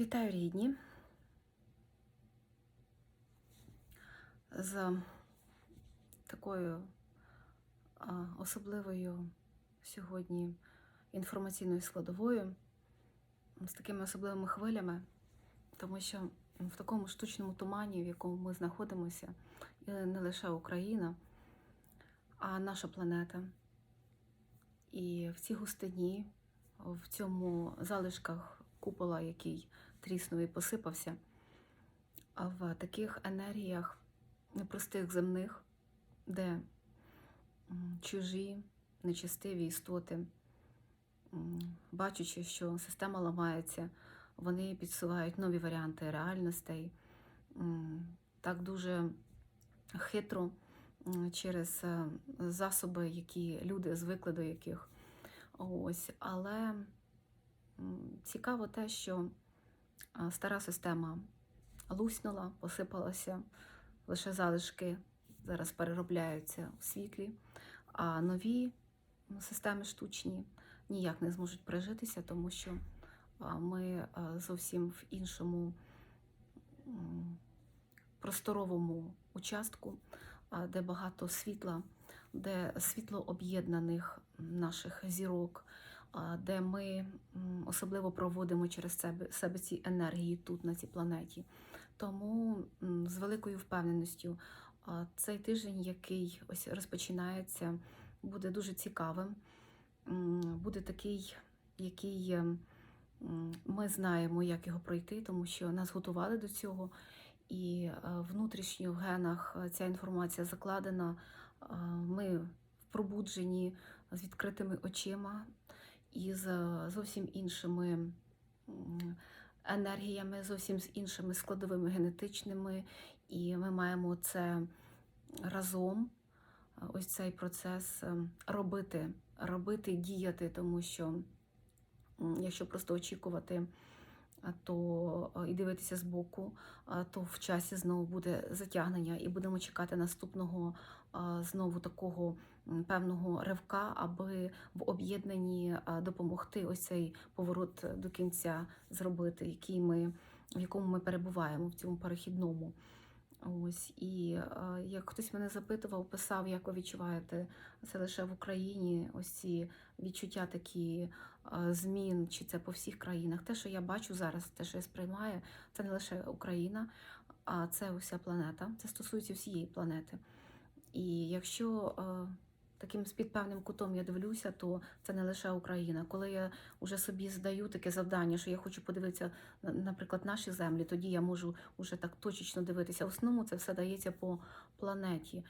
Вітаю рідні. З такою особливою сьогодні інформаційною складовою, з такими особливими хвилями, тому що в такому штучному тумані, в якому ми знаходимося, і не лише Україна, а наша планета. І в цій густині, в цьому залишках купола, який тріснув і посипався, а в таких енергіях непростих земних, де чужі, нечестиві істоти, бачачи, що система ламається, вони підсувають нові варіанти реальностей, так дуже хитро через е, засоби, які люди звикли до яких. Ось, але цікаво те, що стара система луснула, посипалася, лише залишки зараз переробляються у світлі, а нові системи штучні ніяк не зможуть прижитися, тому що ми зовсім в іншому просторовому участку, де багато світла, де світло об'єднаних наших зірок, де ми особливо проводимо через себе, себе ці енергії тут, на цій планеті. Тому з великою впевненістю цей тиждень, який ось розпочинається, буде дуже цікавим. Буде такий, який ем, ми знаємо, як його пройти, тому що нас готували до цього. І е, внутрішньо в генах е, ця інформація закладена. Ми в пробудженні з відкритими очима і з е, зовсім іншими енергіями, зовсім з іншими складовими генетичними. І ми маємо це разом, е, ось цей процес е, робити, робити, діяти, тому що якщо просто очікувати, то і дивитися збоку, а, то в часі знову буде затягнення, і будемо чекати наступного знову такого певного ривка, аби в об'єднанні допомогти ось цей поворот до кінця зробити, який ми, в якому ми перебуваємо в цьому перехідному. Ось і як хтось мене запитував, писав, як ви відчуваєте це лише в Україні, ось ці відчуття такі змін, чи це по всіх країнах. Те, що я бачу зараз, те, що я сприймаю, це не лише Україна, а це уся планета. Це стосується всієї планети. І якщо таким під певним кутом я дивлюся, то це не лише Україна. Коли я вже собі здаю таке завдання, що я хочу подивитися, на- наприклад, наші землі, тоді я можу вже так точечно дивитися. В основному це все дається по планеті.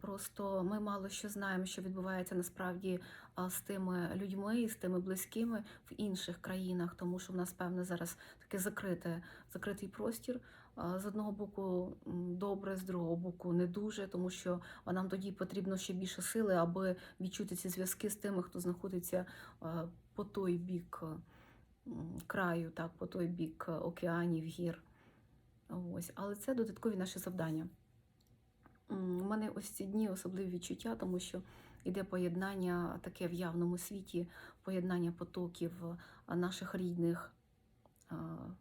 Просто ми мало що знаємо, що відбувається насправді з тими людьми і з тими близькими в інших країнах, тому що в нас певне зараз таке закрите, закритий простір. З одного боку добре, з другого боку не дуже, тому що нам тоді потрібно ще більше сили, аби відчути ці зв'язки з тими, хто знаходиться по той бік краю, так, по той бік е, океанів, гір. Ось. Але це додаткові наші завдання. У мене ось ці дні особливі відчуття, тому що йде поєднання таке в явному світі, поєднання потоків наших рідних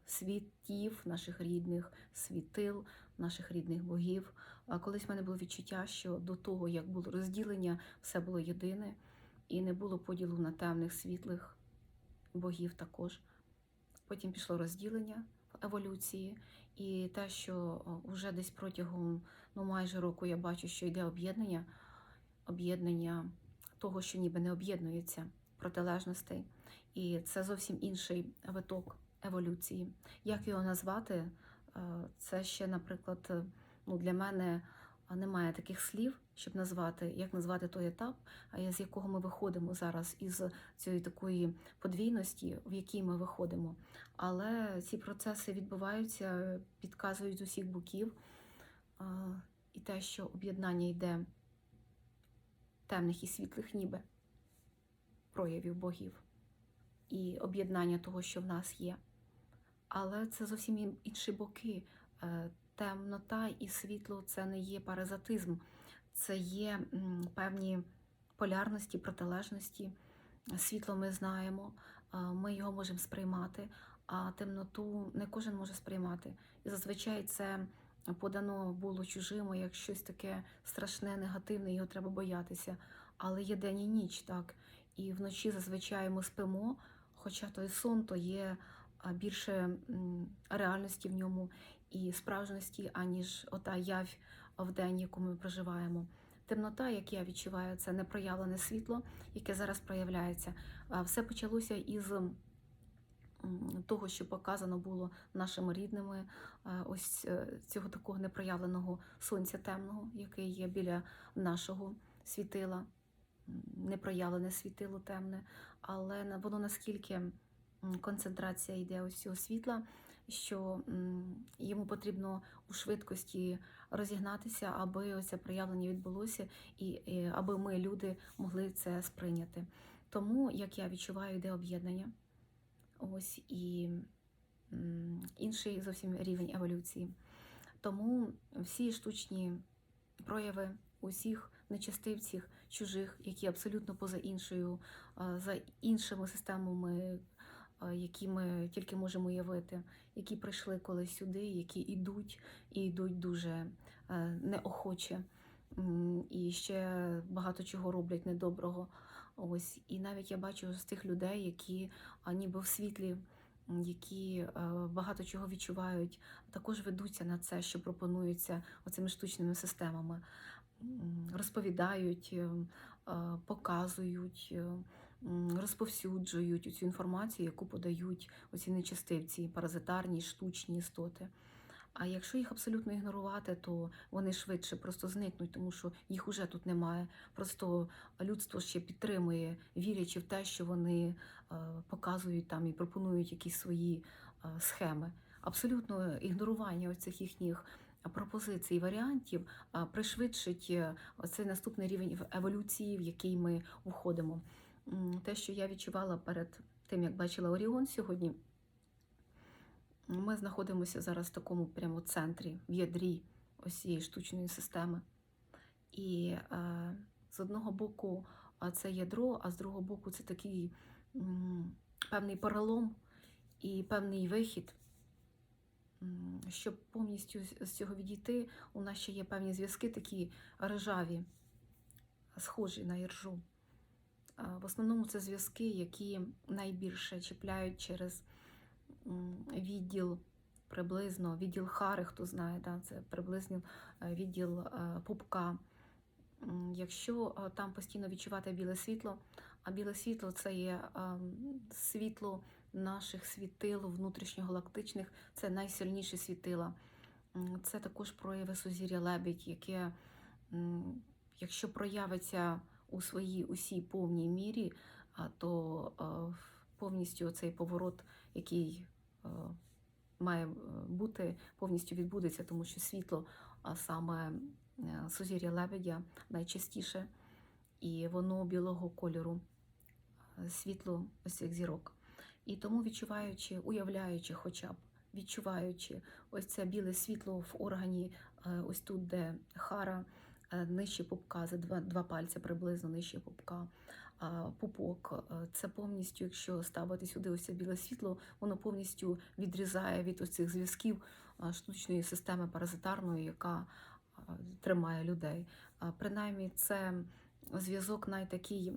світів, наших рідних світил, наших рідних богів. Колись в мене було відчуття, що до того, як було розділення, все було єдине, і не було поділу на темних, світлих богів також. Потім пішло розділення еволюції, і те, що вже десь протягом ну, майже року я бачу, що йде об'єднання, об'єднання того, що ніби не об'єднується, протилежностей. І це зовсім інший виток еволюції. Як його назвати? Е, Це ще, наприклад, е, ну, для мене немає таких слів, щоб назвати, як назвати той етап, з якого ми виходимо зараз із цієї такої подвійності, в якій ми виходимо. Але ці процеси відбуваються, підказують з усіх боків. І те, що об'єднання йде темних і світлих, ніби проявів богів, і об'єднання того, що в нас є. Але це зовсім ін- інші боки. Е, Темнота і світло це не є паразитизм, це є певні полярності, протилежності. Світло ми знаємо, е, ми його можемо сприймати, а темноту не кожен може сприймати. І зазвичай це подано було чужими як щось таке страшне, негативне, його треба боятися. Але є день і ніч, так. І вночі зазвичай ми спимо, хоча той сон то є більше реальності в ньому і справжності, аніж ота явь в день, яку ми проживаємо. Темнота, як я відчуваю, це непроявлене світло, яке зараз проявляється. Все почалося із того, що показано було нашими рідними, ось е, цього такого непроявленого сонця темного, яке є біля нашого світила, непроявлене світило темне, але воно наскільки концентрація йде ось цього світла, що йому потрібно у швидкості розігнатися, аби ось це проявлення відбулося, і, аби ми, люди, могли це сприйняти. Тому, як я відчуваю, йде об'єднання. Ось і інший зовсім рівень еволюції. Тому всі штучні прояви усіх нечастивців, чужих, які абсолютно поза іншою, за іншими системами, які ми тільки можемо уявити, які прийшли колись сюди, які йдуть і йдуть дуже е, неохоче. І ще багато чого роблять недоброго. Ось і навіть я бачу з тих людей, які ніби в світлі, які е, багато чого відчувають, також ведуться на це, що пропонується оцими штучними системами. Розповідають, е, е, показують, е, м, розповсюджують цю інформацію, яку подають оці нечастивці, паразитарні, штучні істоти. А якщо їх абсолютно ігнорувати, то вони швидше просто зникнуть, тому що їх уже тут немає. Просто людство ще підтримує, вірячи в те, що вони е, показують там і пропонують якісь свої е, схеми. Абсолютно ігнорування оцих їхніх пропозицій, варіантів е, пришвидшить е, оцей наступний рівень ев- еволюції, в який ми входимо. Те, що я відчувала перед тим, як бачила Оріон сьогодні. Ми знаходимося зараз в такому прямо центрі, в ядрі ось цієї штучної системи. І е, з одного боку це ядро, а з другого боку це такий м, певний перелом і певний вихід. Щоб повністю з- цього відійти, у нас ще є певні зв'язки, такі рижаві, схожі на іржу. В основному це зв'язки, які найбільше чіпляють через відділ приблизно, відділ Хари, хто знає, да, це приблизно е, відділ е, пупка. Якщо е, там постійно відчувати біле світло, а біле світло це є світло наших світил внутрішньогалактичних, це найсильніші світила. Це також прояви сузір'я лебідь, яке, якщо проявиться у своїй усій повній мірі, то е, повністю цей поворот, який е, має е, бути, повністю відбудеться, тому що світло, саме сузір'я лебедя найчастіше, і воно білого кольору, світло ось цих зірок. І тому відчуваючи, уявляючи хоча б, відчуваючи ось це біле світло в органі, ось тут, де хара, нижче пупка, за два, два пальця приблизно нижче пупка, пупок, е, це повністю, якщо ставити сюди ось це біле світло, воно повністю відрізає від ось цих зв'язків штучної системи паразитарної, яка тримає людей. Принаймні, це зв'язок найтакий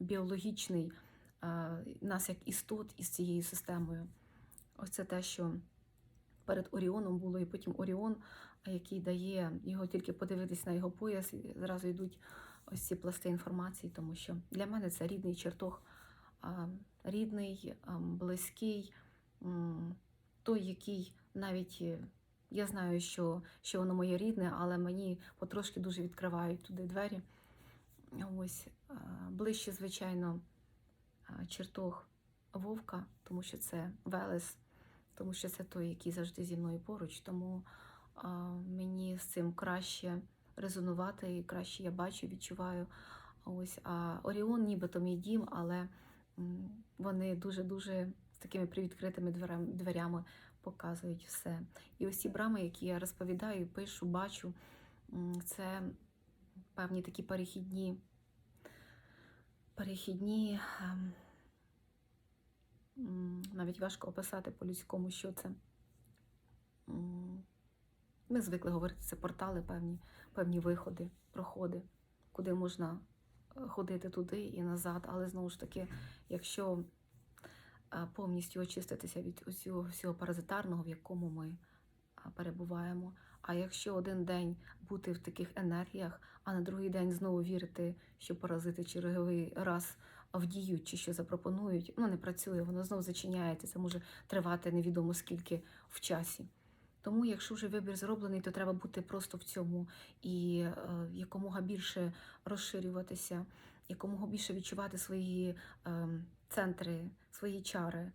біологічний нас як істот із цією системою. Ось це те, що перед Оріоном було, і потім Оріон, який дає його тільки подивитись на його пояс, і зразу йдуть ось ці пласти інформації, тому що для мене це рідний чертог, рідний, близький, той, який навіть е, я знаю, що, що воно моє рідне, але мені потрошки дуже відкривають туди двері. Ось ближче, звичайно, чертог вовка, тому що це Велес, тому що це той, який завжди зі мною поруч. Тому мені з цим краще резонувати, і краще я бачу, відчуваю. Ось, а Оріон, нібито мій дім, але вони дуже-дуже з такими привідкритими дверями показують все. І ось ці брами, які я розповідаю, пишу, бачу, це певні такі перехідні, перехідні ем, навіть важко описати по-людському, що це. Ми звикли говорити, це портали, певні, певні виходи, проходи, куди можна е, ходити туди і назад. Але знову ж таки, якщо е, повністю очиститися від усього всього паразитарного, в якому ми перебуваємо. А якщо один день бути в таких енергіях, а на другий день знову вірити, що паразити черговий раз вдіють чи що запропонують, ну не працює, воно знову зачиняється. Це може тривати невідомо скільки в часі. Тому, якщо вже вибір зроблений, то треба бути просто в цьому і е, якомога більше розширюватися, якомога більше відчувати свої е, центри, свої чари, е,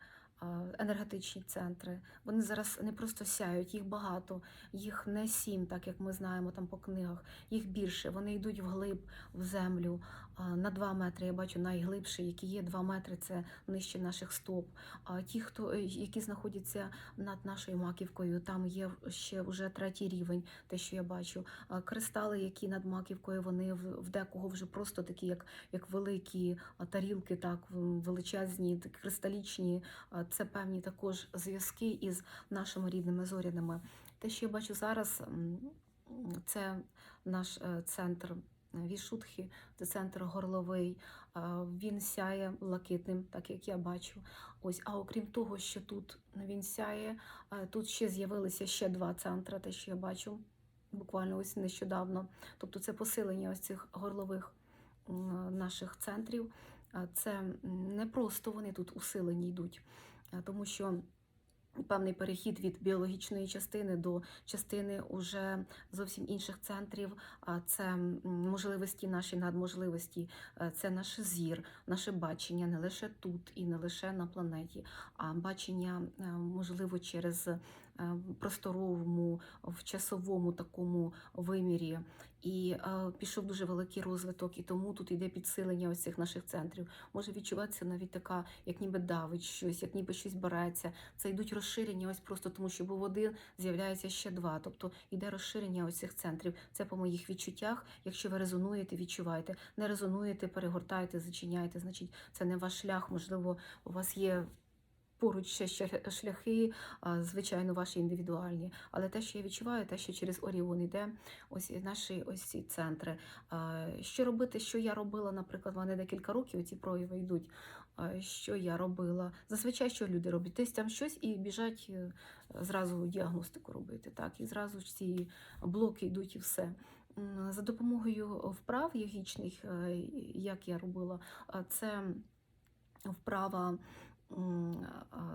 енергетичні центри. Вони зараз не просто сяють, їх багато, їх не сім, так як ми знаємо там по книгах, їх більше. Вони йдуть вглиб в землю на 2 метри. Я бачу найглибші, які є 2 метри, це нижче наших стоп. А ті, хто е, які знаходяться над нашою маківкою, там є ще вже третій рівень, те, що я бачу. Кристали, які над маківкою, вони в декого вже просто такі, як, як великі тарілки, так величезні, кристалічні. Це певні також зв'язки із нашими рідними зоряними. Те, що я бачу зараз, це наш е, центр Вішутхи, це центр горловий. Він сяє блакитним, так як я бачу. Ось, а окрім того, що тут він сяє, тут ще з'явилися ще два центри, те, що я бачу буквально ось нещодавно. Тобто це посилення ось цих горлових наших центрів. Це не просто вони тут усилені йдуть, тому що певний перехід від біологічної частини до частини уже зовсім інших центрів. Це можливості, наші надможливості, е, це наш зір, наше бачення не лише тут і не лише на планеті, а бачення е, можливо через просторовому, в часовому такому вимірі. І е, пішов дуже великий розвиток, і тому тут йде підсилення ось цих наших центрів. Може відчуватися навіть така, як ніби давить щось, як ніби щось береться. Це йдуть розширення, ось просто тому, що був один, з'являється ще два. Тобто йде розширення ось цих центрів. Це по моїх відчуттях. Якщо ви резонуєте, відчуваєте. Не резонуєте, перегортайте, зачиняйте. Значить, це не ваш шлях. Можливо, у вас є. Поруч ще шляхи, звичайно, ваші індивідуальні. Але те, що я відчуваю, те, що через Оріон йде, ось наші ось ці центри. Що робити, що я робила, наприклад, в мене декілька років ці прояви йдуть. Що я робила? Зазвичай що люди роблять? Десь там щось і біжать е, зразу діагностику робити. Так, і зразу ці блоки йдуть і все. За допомогою вправ йогічних, е, як я робила, це вправа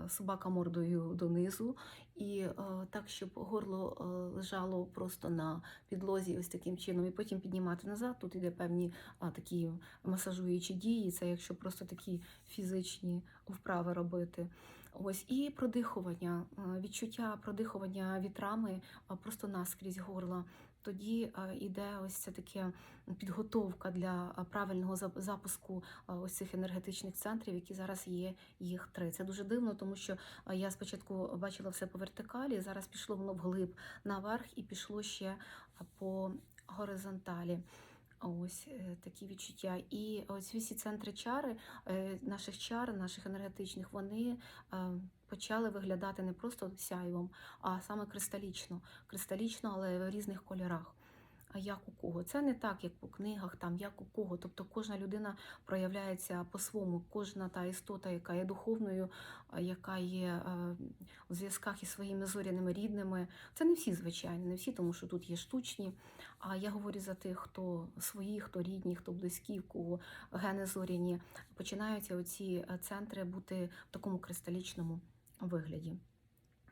собака мордою донизу, і е, так, щоб горло е, лежало просто на підлозі, ось таким чином, і потім піднімати назад. Тут іде певні такі масажуючі дії. Це якщо просто такі фізичні вправи робити. Ось і продихування, е, відчуття продихування вітрами просто наскрізь горла. Тоді йде ось це таке підготовка для правильного запуску ось цих енергетичних центрів, які зараз є їх три. Це дуже дивно, тому що я спочатку бачила все по вертикалі, зараз пішло воно вглиб наверх і пішло ще по горизонталі. Ось е, такі відчуття. І ось всі центри чари, е, наших чар, наших енергетичних, вони е, почали виглядати не просто сяйвом, а саме кристалічно. Кристалічно, але в різних кольорах. А як у кого? Це не так, як по книгах, там як у кого. Тобто кожна людина проявляється по-своєму, кожна та істота, яка є духовною, яка є е, у зв'язках із своїми зоряними рідними. Це не всі, звичайно, не всі, тому що тут є штучні. А я говорю за тих, хто свої, хто рідні, хто близькі, в кого гени зоряні. Починаються оці е, центри бути в такому кристалічному вигляді.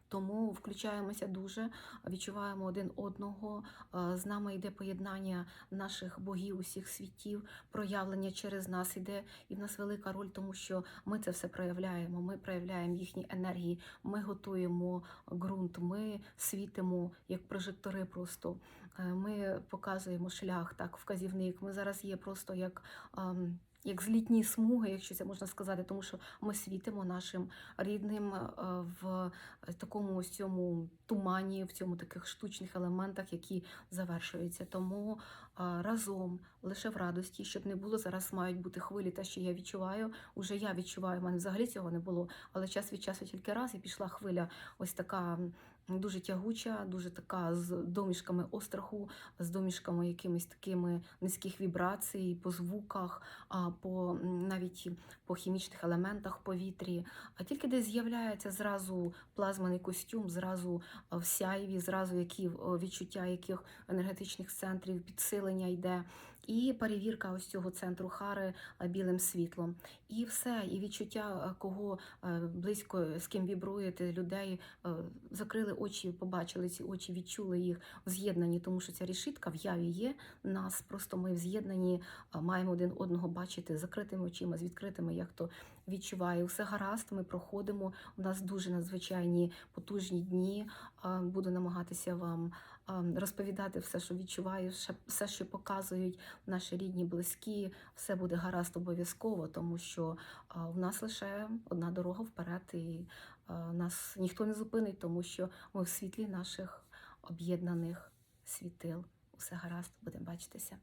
Тому включаємося дуже, відчуваємо один одного. е, З нами йде поєднання наших богів усіх світів, проявлення через нас іде, і в нас велика роль, тому що ми це все проявляємо. Ми проявляємо їхні енергії, ми готуємо ґрунт, ми світимо як прожектори. Просто Е, ми показуємо шлях, так, вказівник. Ми зараз є просто як. Як злітні смуги, якщо це можна сказати, тому що ми світимо нашим рідним е, в такому ось цьому тумані, в цьому таких штучних елементах, які завершуються. Тому разом лише в радості, щоб не було зараз, мають бути хвилі, те, що я відчуваю. Уже я відчуваю, в мене взагалі цього не було, але час від часу тільки раз і пішла хвиля, ось така дуже тягуча, дуже така з домішками остраху, з домішками якимись такими низьких вібрацій по звуках, а по навіть по хімічних елементах повітрі. А тільки десь з'являється зразу плазмений костюм, зразу в сяйві, зразу які відчуття яких енергетичних центрів, підсилення йде. І перевірка ось цього центру хари білим світлом. І все, і відчуття, кого е, близько з ким вібруєте, людей е, закрили очі, побачили ці очі, відчули їх в з'єднанні, тому що ця рішитка в яві є. Нас просто ми в з'єднанні маємо один одного бачити закритими очима, з відкритими, як то відчуваю. Все гаразд, ми проходимо. У нас дуже надзвичайні потужні дні. Буду намагатися вам розповідати все, що відчуваю, все, що показують наші рідні, близькі. Все буде гаразд обов'язково, тому що в нас лише одна дорога вперед, і нас ніхто не зупинить, тому що ми в світлі наших об'єднаних світил. Усе гаразд, будемо бачитися.